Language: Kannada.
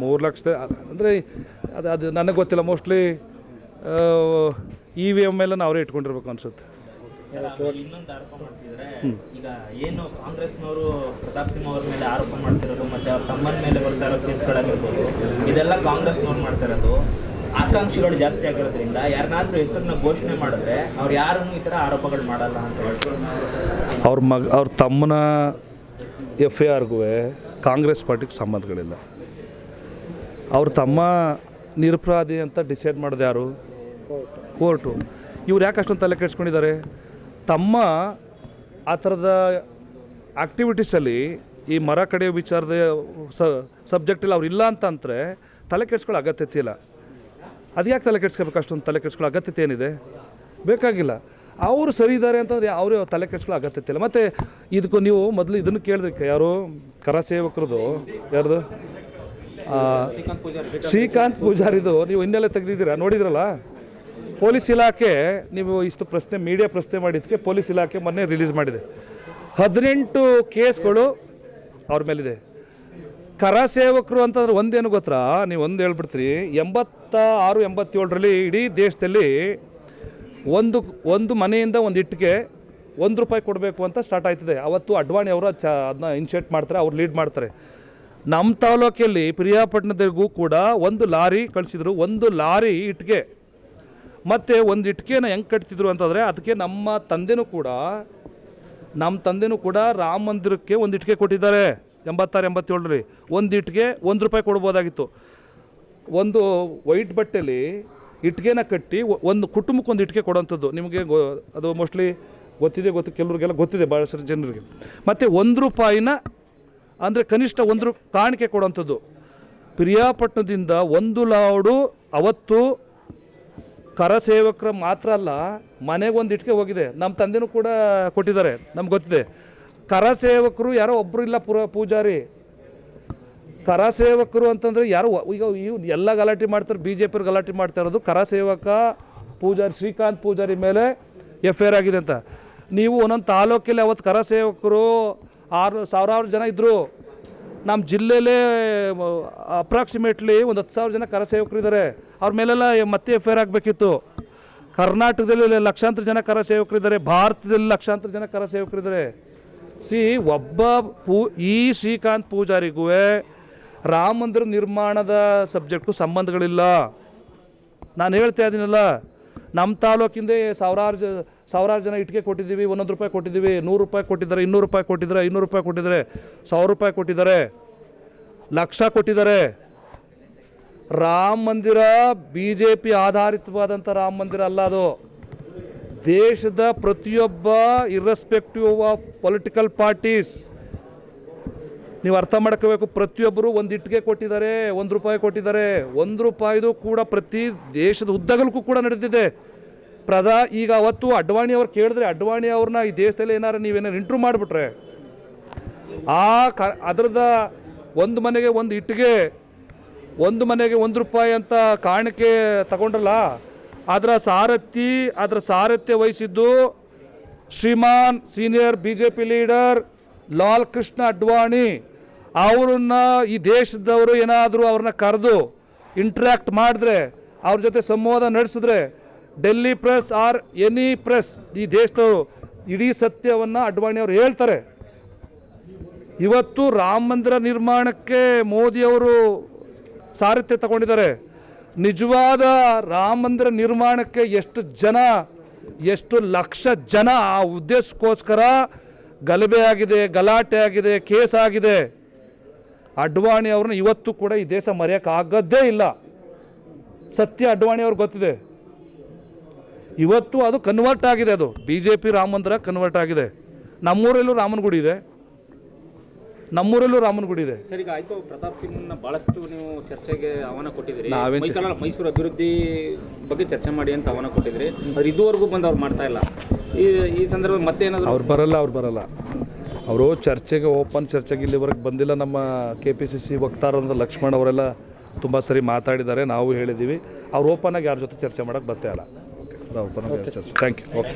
ಮೂರು ಲಕ್ಷದ ಅಂದರೆ ಅದು ಅದು ನನಗೆ ಗೊತ್ತಿಲ್ಲ ಮೋಸ್ಟ್ಲಿ ಇ ವಿ ಎಂ ಎಲ್ಲ ಅವರೇ ಇಟ್ಕೊಂಡಿರ್ಬೇಕು ಅನ್ಸುತ್ತೆ. ಇನ್ನೊಂದು ಆರೋಪ ಮಾಡ್ತಿದ್ರೆ ಈಗ ಏನು ಕಾಂಗ್ರೆಸ್ನವರು ಪ್ರತಾಪ್ ಸಿಂಹ ಅವ್ರ ಮೇಲೆ ಆರೋಪ ಮಾಡ್ತಿರೋದು ಮತ್ತೆ ಅವ್ರ ತಮ್ಮನ ಮೇಲೆ ಬರ್ತಾ ಇರೋ ಕೇಸ್ಗಳಾಗಿರ್ಬೋದು ಇದೆಲ್ಲ ಕಾಂಗ್ರೆಸ್ನವ್ರು ಮಾಡ್ತಿರೋದು ಆಕಾಂಕ್ಷಿಗಳು ಜಾಸ್ತಿ ಆಗಿರೋದ್ರಿಂದ ಯಾರನ್ನಾದ್ರೂ ಹೆಸರನ್ನ ಘೋಷಣೆ ಮಾಡಿದ್ರೆ ಅವ್ರು ಯಾರನ್ನು ಈ ಥರ ಆರೋಪಗಳು ಮಾಡಲ್ಲ ಅಂತ ಹೇಳ್ತಾರೆ? ಅವ್ರ ಮಗ ಅವ್ರ ತಮ್ಮನ ಎಫ್ ಐ ಆರ್ಗೂ ಕಾಂಗ್ರೆಸ್ ಪಾರ್ಟಿಗೆ ಸಂಬಂಧಗಳಿಲ್ಲ. ಅವ್ರ ತಮ್ಮ ನಿರಪರಾಧಿ ಅಂತ ಡಿಸೈಡ್ ಮಾಡಿದೆ ಯಾರು? ಕೋರ್ಟು. ಇವ್ರು ಯಾಕೆ ಅಷ್ಟೊಂದು ತಲೆ ಕೆಡಿಸ್ಕೊಂಡಿದ್ದಾರೆ? ತಮ್ಮ ಆ ಥರದ ಆ್ಯಕ್ಟಿವಿಟೀಸಲ್ಲಿ ಈ ಮರ ಕಡೆಯ ವಿಚಾರದ ಸ ಸಬ್ಜೆಕ್ಟಲ್ಲಿ ಅವ್ರು ಇಲ್ಲ ಅಂತ ಅಂದರೆ ತಲೆ ಕೆಡ್ಸ್ಕೊಳ್ಳೋ ಅಗತ್ಯತೆ ಇಲ್ಲ. ಅದು ಯಾಕೆ ತಲೆ ಕೆಡ್ಸ್ಕೋಬೇಕು ಅಷ್ಟೊಂದು ತಲೆ ಕೆಡ್ಸ್ಕೊಳ್ಳೋ ಅಗತ್ಯತೆ ಏನಿದೆ? ಬೇಕಾಗಿಲ್ಲ. ಅವರು ಸರಿ ಇದ್ದಾರೆ ಅಂತಂದರೆ ಅವರೇ ತಲೆ ಕೆಡ್ಸ್ಕೊಳ್ಳೋ ಅಗತ್ಯತೆ ಇಲ್ಲ. ಮತ್ತು ಇದಕ್ಕೂ ನೀವು ಮೊದಲು ಇದನ್ನು ಕೇಳಿದ್ರಿ. ಯಾರು? ಕರ ಸೇವಕರದು ಯಾರ್ದು? ಶ್ರೀಕಾಂತ್ ಪೂಜಾರಿದು, ನೀವು ಹಿನ್ನೆಲೆ ತೆಗೆದಿದ್ದೀರಾ? ನೋಡಿದ್ರಲ್ಲ? ಪೊಲೀಸ್ ಇಲಾಖೆ, ನೀವು ಇಷ್ಟು ಪ್ರಶ್ನೆ, ಮೀಡಿಯಾ ಪ್ರಶ್ನೆ ಮಾಡಿದ್ದಕ್ಕೆ ಪೊಲೀಸ್ ಇಲಾಖೆ ಮೊನ್ನೆ ರಿಲೀಸ್ ಮಾಡಿದೆ. ಹದಿನೆಂಟು ಕೇಸ್ಗಳು ಅವ್ರ ಮೇಲಿದೆ. ಕರ ಸೇವಕರು ಅಂತಂದ್ರೆ ಒಂದೇನು ಗೊತ್ತಾ? ನೀವು ಒಂದು ಹೇಳ್ಬಿಡ್ತೀರಿ ಎಂಬತ್ತ ಆರು ಎಂಬತ್ತೇಳರಲ್ಲಿ ಇಡೀ ದೇಶದಲ್ಲಿ ಒಂದು ಒಂದು ಮನೆಯಿಂದ ಒಂದು ಇಟ್ಟಿಗೆ ಒಂದು ರೂಪಾಯಿ ಕೊಡಬೇಕು ಅಂತ ಸ್ಟಾರ್ಟ್ ಆಯ್ತದೆ. ಅವತ್ತು ಅಡ್ವಾಣಿ ಅವರು ಚ ಅದನ್ನ ಇನಿಷಿಯೇಟ್ ಮಾಡ್ತಾರೆ, ಅವ್ರು ಲೀಡ್ ಮಾಡ್ತಾರೆ. ನಮ್ಮ ತಾಲೂಕಲ್ಲಿ ಪ್ರಿಯಾಪಟ್ಟಣದಿಗೂ ಕೂಡ ಒಂದು ಲಾರಿ ಕಳಿಸಿದ್ರು, ಒಂದು ಲಾರಿ ಇಟ್ಟಿಗೆ ಮತ್ತು ಒಂದು ಇಟ್ಕೆನ ಹೆಂಗೆ ಕಟ್ತಿದ್ರು ಅಂತಂದರೆ ಅದಕ್ಕೆ ನಮ್ಮ ತಂದೆನೂ ಕೂಡ ನಮ್ಮ ತಂದೆನೂ ಕೂಡ ರಾಮ ಮಂದಿರಕ್ಕೆ ಒಂದು ಇಟ್ಟಿಗೆ ಕೊಟ್ಟಿದ್ದಾರೆ. ಎಂಬತ್ತಾರು, ಎಂಬತ್ತೇಳರಲ್ಲಿ ಒಂದು ಇಟ್ಟಿಗೆ ಒಂದು ರೂಪಾಯಿ ಕೊಡ್ಬೋದಾಗಿತ್ತು. ಒಂದು ವೈಟ್ ಬಟ್ಟೆಲಿ ಇಟ್ಟಿಗೆನ ಕಟ್ಟಿ ಒಂದು ಕುಟುಂಬಕ್ಕೆ ಒಂದು ಇಟ್ಕೆ ಕೊಡೋಂಥದ್ದು. ನಿಮಗೆ ಗೊ, ಅದು ಮೋಸ್ಟ್ಲಿ ಗೊತ್ತಿದೆ ಗೊತ್ತು, ಕೆಲವ್ರಿಗೆಲ್ಲ ಗೊತ್ತಿದೆ ಭಾಳಷ್ಟು ಜನರಿಗೆ. ಮತ್ತು ಒಂದು ರೂಪಾಯಿನ ಅಂದರೆ ಕನಿಷ್ಠ ಒಂದು ಕಾಣಿಕೆ ಕೊಡೋಂಥದ್ದು ಪ್ರಿಯಾಪಟ್ಟಣದಿಂದ ಒಂದು ಲಾಡು, ಅವತ್ತು ಕರಸೇವಕರ ಮಾತ್ರ ಅಲ್ಲ ಮನೆಗೊಂದು ಇಟ್ಕೆ ಹೋಗಿದೆ. ನಮ್ಮ ತಂದೆನೂ ಕೂಡ ಕೊಟ್ಟಿದ್ದಾರೆ, ನಮ್ಗೆ ಗೊತ್ತಿದೆ. ಕರಸೇವಕರು ಯಾರೋ ಒಬ್ಬರು ಇಲ್ಲ ಪುರ ಪೂಜಾರಿ. ಕರಸೇವಕರು ಅಂತಂದರೆ ಯಾರು ಈಗ ಎಲ್ಲ ಗಲಾಟೆ ಮಾಡ್ತಾರೆ ಬಿ ಜೆ ಪಿಯವ್ರು ಗಲಾಟೆ ಮಾಡ್ತಾ ಇರೋದು ಕರಸೇವಕ ಪೂಜಾರಿ, ಶ್ರೀಕಾಂತ್ ಪೂಜಾರಿ ಮೇಲೆ ಎಫ್ ಐ ಆರ್ ಆಗಿದೆ ಅಂತ. ನೀವು ಒಂದೊಂದು ತಾಲೂಕಲ್ಲಿ ಅವತ್ತು ಕರಸೇವಕರು ಆರು ಸಾವಿರಾರು ಜನ ಇದ್ದರು ನಮ್ಮ ಜಿಲ್ಲೆಯಲ್ಲೇ ಅಪ್ರಾಕ್ಸಿಮೇಟ್ಲಿ ಒಂದು ಹತ್ತು ಸಾವಿರ ಜನ ಕರಸೇವಕರು ಇದ್ದಾರೆ ಅವ್ರ ಮೇಲೆಲ್ಲ ಮತ್ತೆ ಎಫ್ ಐ ಆಗಬೇಕಿತ್ತು. ಕರ್ನಾಟಕದಲ್ಲಿ ಲಕ್ಷಾಂತರ ಜನ ಕರಸೇವಕರಿದ್ದಾರೆ ಭಾರತದಲ್ಲಿ ಲಕ್ಷಾಂತರ ಜನ ಕರಸೇವಕರಿದ್ದಾರೆ ಸಿ, ಒಬ್ಬ ಪೂ, ಈ ಶ್ರೀಕಾಂತ್ ಪೂಜಾರಿಗೂ ರಾಮ ಮಂದಿರ ನಿರ್ಮಾಣದ ಸಬ್ಜೆಕ್ಟ್ಗೂ ಸಂಬಂಧಗಳಿಲ್ಲ. ನಾನು ಹೇಳ್ತಾ ಇದ್ದೀನಲ್ಲ ನಮ್ಮ ತಾಲೂಕಿಂದ ಸಾವಿರಾರು ಜ ಸಾವಿರಾರು ಜನ ಇಟ್ಟಿಗೆ ಕೊಟ್ಟಿದ್ದೀವಿ, ಒಂದೊಂದು ರೂಪಾಯಿ ಕೊಟ್ಟಿದ್ದೀವಿ, ನೂರು ರೂಪಾಯಿ ಕೊಟ್ಟಿದ್ದಾರೆ, ಇನ್ನೂರು ರೂಪಾಯಿ ಕೊಟ್ಟಿದ್ದಾರೆ ಇನ್ನೂರು ರೂಪಾಯಿ ಕೊಟ್ಟಿದ್ದಾರೆ, ಸಾವಿರ ರೂಪಾಯಿ ಕೊಟ್ಟಿದ್ದಾರೆ, ಲಕ್ಷ ಕೊಟ್ಟಿದ್ದಾರೆ. ರಾಮ ಮಂದಿರ ಬಿ ಜೆ ಪಿ ಆಧಾರಿತವಾದಂಥ ರಾಮ ಮಂದಿರ ಅಲ್ಲ ಅದು. ದೇಶದ ಪ್ರತಿಯೊಬ್ಬ ಇರ್ರೆಸ್ಪೆಕ್ಟಿವ್ ಆಫ್ ಪೊಲಿಟಿಕಲ್ ಪಾರ್ಟೀಸ್ ನೀವು ಅರ್ಥ ಮಾಡ್ಕೋಬೇಕು, ಪ್ರತಿಯೊಬ್ಬರು ಒಂದು ಇಟ್ಟಿಗೆ ಕೊಟ್ಟಿದ್ದಾರೆ, ಒಂದು ರೂಪಾಯಿ ಕೊಟ್ಟಿದ್ದಾರೆ, ಒಂದು ರೂಪಾಯಿದು ಕೂಡ ಪ್ರತಿ ದೇಶದ ಉದ್ದಗಲಕ್ಕೂ ಕೂಡ ನಡೆದಿದೆ. ಪ್ರಧಾ ಈಗ ಅವತ್ತು ಅಡ್ವಾಣಿ ಅವ್ರು ಕೇಳಿದ್ರೆ ಅಡ್ವಾಣಿ ಅವ್ರನ್ನ ಈ ದೇಶದಲ್ಲಿ ಏನಾರು ನೀವೇನಾರು ಇಂಟ್ರೂ ಮಾಡಿಬಿಟ್ರೆ, ಆ ಕ, ಅದರದ ಒಂದು ಮನೆಗೆ ಒಂದು ಇಟ್ಟಿಗೆ, ಒಂದು ಮನೆಗೆ ಒಂದು ರೂಪಾಯಿ ಅಂತ ಕಾಣಿಕೆ ತಗೊಂಡ್ರಲ್ಲ, ಅದರ ಸಾರಥಿ ಅದರ ಸಾರಥ್ಯ ವಹಿಸಿದ್ದು Shriman senior B J P leader Lal Krishna Advani. ಅವ್ರನ್ನ ಈ ದೇಶದವರು ಏನಾದರೂ ಅವ್ರನ್ನ ಕರೆದು ಇಂಟ್ರ್ಯಾಕ್ಟ್ ಮಾಡಿದ್ರೆ, ಅವ್ರ ಜೊತೆ ಸಂವಾದ ನಡೆಸಿದ್ರೆ Delhi press or any press ಈ ದೇಶದವರು ಇಡೀ ಸತ್ಯವನ್ನು ಅಡ್ವಾಣಿ ಅವರು ಹೇಳ್ತಾರೆ. ಇವತ್ತು ರಾಮ ಮಂದಿರ ನಿರ್ಮಾಣಕ್ಕೆ ಮೋದಿಯವರು ಸಾರಥ್ಯ ತಗೊಂಡಿದ್ದಾರೆ. ನಿಜವಾದ ರಾಮ ಮಂದಿರ ನಿರ್ಮಾಣಕ್ಕೆ ಎಷ್ಟು ಜನ, ಎಷ್ಟು ಲಕ್ಷ ಜನ ಆ ಉದ್ದೇಶಕ್ಕೋಸ್ಕರ ಗಲಭೆ ಆಗಿದೆ, ಗಲಾಟೆ ಆಗಿದೆ, ಕೇಸ್ ಆಗಿದೆ. ಅಡ್ವಾಣಿ ಅವ್ರನ್ನ ಇವತ್ತು ಕೂಡ ಈ ದೇಶ ಮರೆಯೋಕ್ಕಾಗದ್ದೇ ಇಲ್ಲ. ಸತ್ಯ ಅಡ್ವಾಣಿ ಅವ್ರಿಗೆ ಗೊತ್ತಿದೆ. ಇವತ್ತು ಅದು ಕನ್ವರ್ಟ್ ಆಗಿದೆ ಅದು. ಬಿ ಜೆ ಪಿ ರಾಮ ಮಂದಿರ ಕನ್ವರ್ಟ್ ಆಗಿದೆ. ನಮ್ಮೂರಲ್ಲೂ ರಾಮನ ಗುಡಿ ಇದೆ. ನಮ್ಮೂರಲ್ಲೂ ರಾಮನ ಗುಡಿ ಇದೆ. ಸರ್ ಈಗ ಆಯ್ತು. ಪ್ರತಾಪ್ ಸಿಂಗ್ನ ಬಹಳಷ್ಟು ನೀವು ಚರ್ಚೆಗೆ ಆಹ್ವಾನ ಕೊಟ್ಟಿದ್ರಿ ನಾವೇನು ಮೈಸೂರು ಅಭಿವೃದ್ಧಿ ಬಗ್ಗೆ ಚರ್ಚೆ ಮಾಡಿ ಅಂತ ಆಹ್ವಾನ ಕೊಟ್ಟಿದ್ರಿ ಅವ್ರು ಇದುವರೆಗೂ ಬಂದು ಅವ್ರು ಮಾಡ್ತಾ ಇಲ್ಲ. ಈ ಈ ಸಂದರ್ಭ ಮತ್ತೆ ಏನಾದ್ರು ಅವ್ರು ಬರಲ್ಲ ಅವ್ರು ಬರಲ್ಲ. ಅವರು ಚರ್ಚೆಗೆ ಓಪನ್ ಚರ್ಚೆಗೆ ಇಲ್ಲಿವರೆಗೆ ಬಂದಿಲ್ಲ ನಮ್ಮ ಕೆ ಪಿ ಸಿ ಸಿ ವಕ್ತಾರರಾದ ಲಕ್ಷ್ಮಣ್ ಅವರೆಲ್ಲ ತುಂಬ ಸರಿ ಮಾತಾಡಿದ್ದಾರೆ ನಾವು ಹೇಳಿದ್ದೀವಿ. ಅವ್ರು ಓಪನ್ ಆಗಿ ಯಾರ ಜೊತೆ ಚರ್ಚೆ ಮಾಡೋಕ್ಕೆ ಬರ್ತಾ ಇಲ್ಲ. ಓಕೆ ಓಪನ್ ಆಗಿ ಚರ್ಚೆ ಥ್ಯಾಂಕ್ ಯು ಓಕೆ